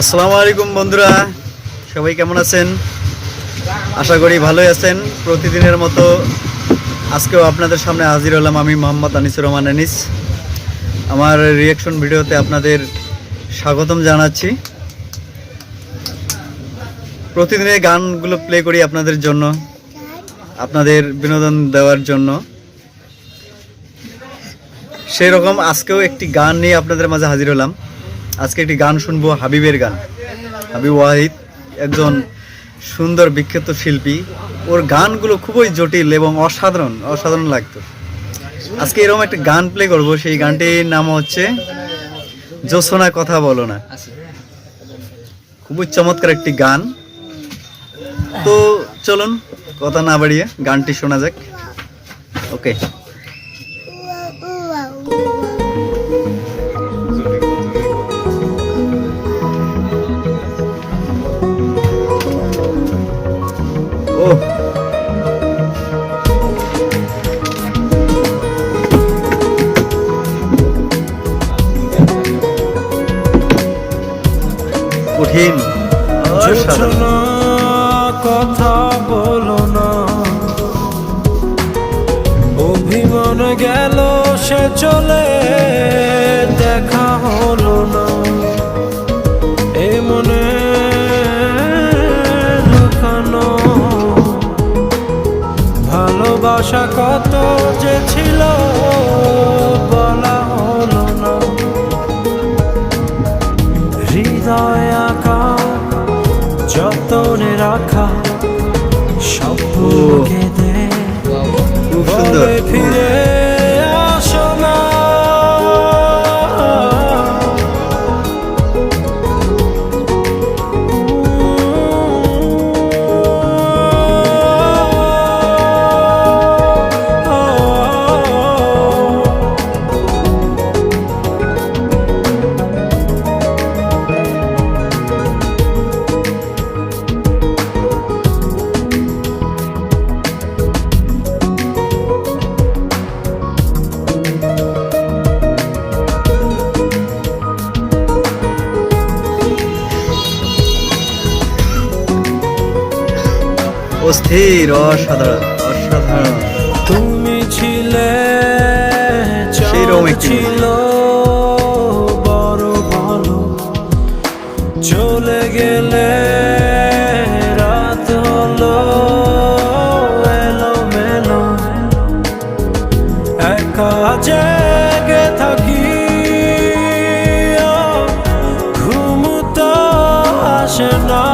আসসালামু আলাইকুম বন্ধুরা। সবাই কেমন আছেন? আশা করি ভালোই আছেন। প্রতিদিনের মতো আজকেও আপনাদের সামনে হাজির হলাম আমি মোহাম্মদ আনিসুর রহমান আনিস। আমার রিয়াকশন ভিডিওতে আপনাদের স্বাগতম জানাচ্ছি। প্রতিদিনের গানগুলো প্লে করি আপনাদের জন্য, আপনাদের বিনোদন দেওয়ার জন্য। সেই রকম আজকেও একটি গান নিয়ে আপনাদের মাঝে হাজির হলাম। আজকে একটি গান শুনব, হাবিবের গান। হাবিব ওয়াহিদ, একজন সুন্দর বিখ্যাত শিল্পী। ওর গানগুলো খুবই জটিল এবং অসাধারণ অসাধারণ লাগতো। আজকে এরকম একটা গান প্লে করব, সেই গানটির নাম হচ্ছে, জোসনা কথা বলো না। খুবই চমৎকার একটি গান। তো চলুন, কথা না বাড়িয়ে গানটি শোনা যাক। ওকে কঠিন কথা বলো না। অভিমান গেল সে চলে দেখা হলো না। হৃদয় আঁকা যতনে রাখা সব সুন্দর। ফিরে। অস্থির অসাধারণ অসাধারণ। তুমি ছিলে একটি ছিল বড় ভালো চলে গেলে রাত হলো এলো মেলো একা জেগে থাকি ও, ঘুম তো আসে না।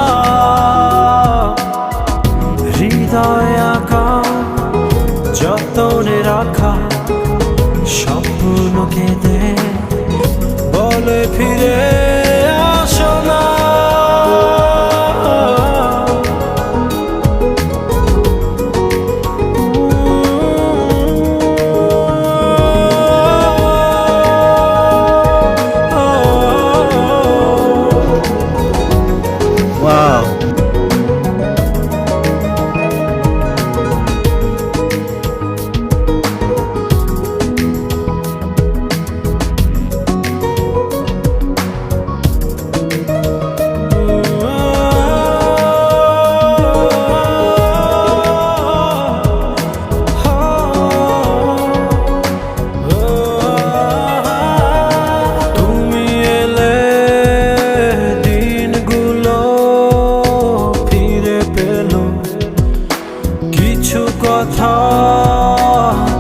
কথা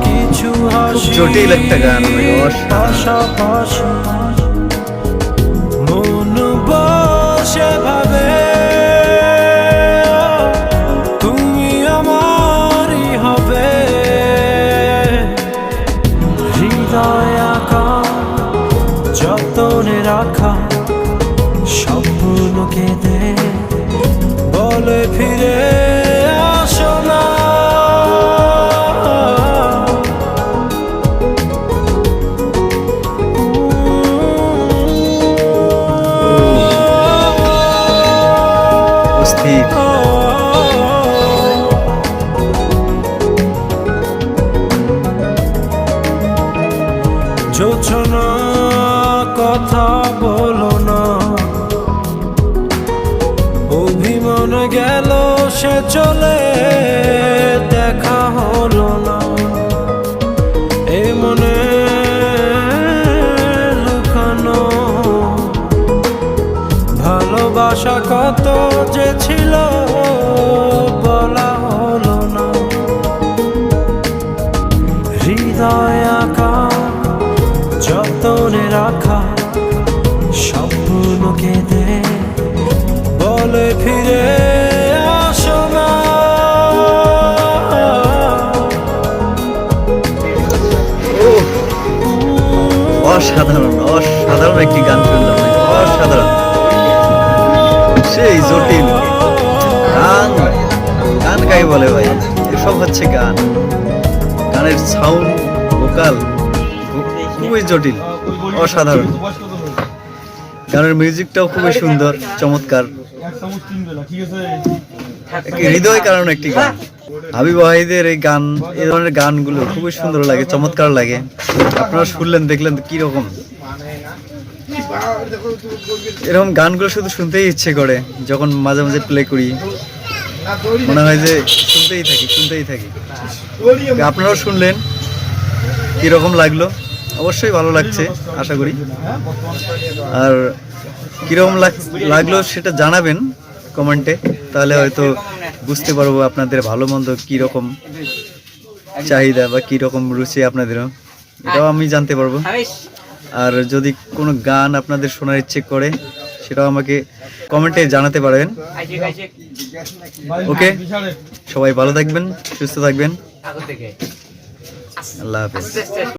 কিছু হাসি জটিল একটা গান, ভাই, অসাধারণ। পাশাপাশি মন বসে ভাবে তুমি আমারই হবে হৃদয় আঁকা যতনে রাখা স্বপ্নকে দে বলে ফিরে বলো না। অভিমান গেল, সে চলে, দেখা হলো না। এ মনে লুকানো। ভালোবাসা কত যে ছিল, বলা হলো না। হৃদয় আঁকা, যতনে রাখা কেঁদে বলে ফিরে অসাধারণ অসাধারণ একটি গান শুনলাম অসাধারণ। সেই জটিল গান গান গাই বলে ভাই, এসব হচ্ছে গান। গানের সাউন্ড ভোকাল খুবই জটিল, অসাধারণ। গানের মিউজিকটাও খুবই সুন্দর চমৎকার। হৃদয় কারণ একটি গান। হাবিব ওয়াহিদের এই গান এই ধরনের গানগুলো খুবই সুন্দর লাগে চমৎকার লাগে। আপনারা শুনলেন দেখলেন তো কীরকম। এরকম গানগুলো শুধু শুনতেই ইচ্ছে করে যখন মাঝে মাঝে প্লে করি। মনে হয় যে শুনতেই থাকি শুনতেই থাকি। আপনারাও শুনলেন কীরকম লাগল? অবশ্যই ভালো লাগছে আশা করি। আর কীরকম লাগ- লাগল সেটা জানাবেন কমেন্টে তাহলে হয়তো বুঝতে পারব আপনাদের ভালো মন্দ কীরকম চাহিদা বা কীরকম রুচি আপনাদেরও। এটাও আমি জানতে পারব। আর যদি কোনো গান আপনাদের শোনার ইচ্ছে করে সেটাও আমাকে কমেন্টে জানাতে পারেন। ওকে? সবাই ভালো থাকবেন সুস্থ থাকবেন। আল্লাহ হাফেজ।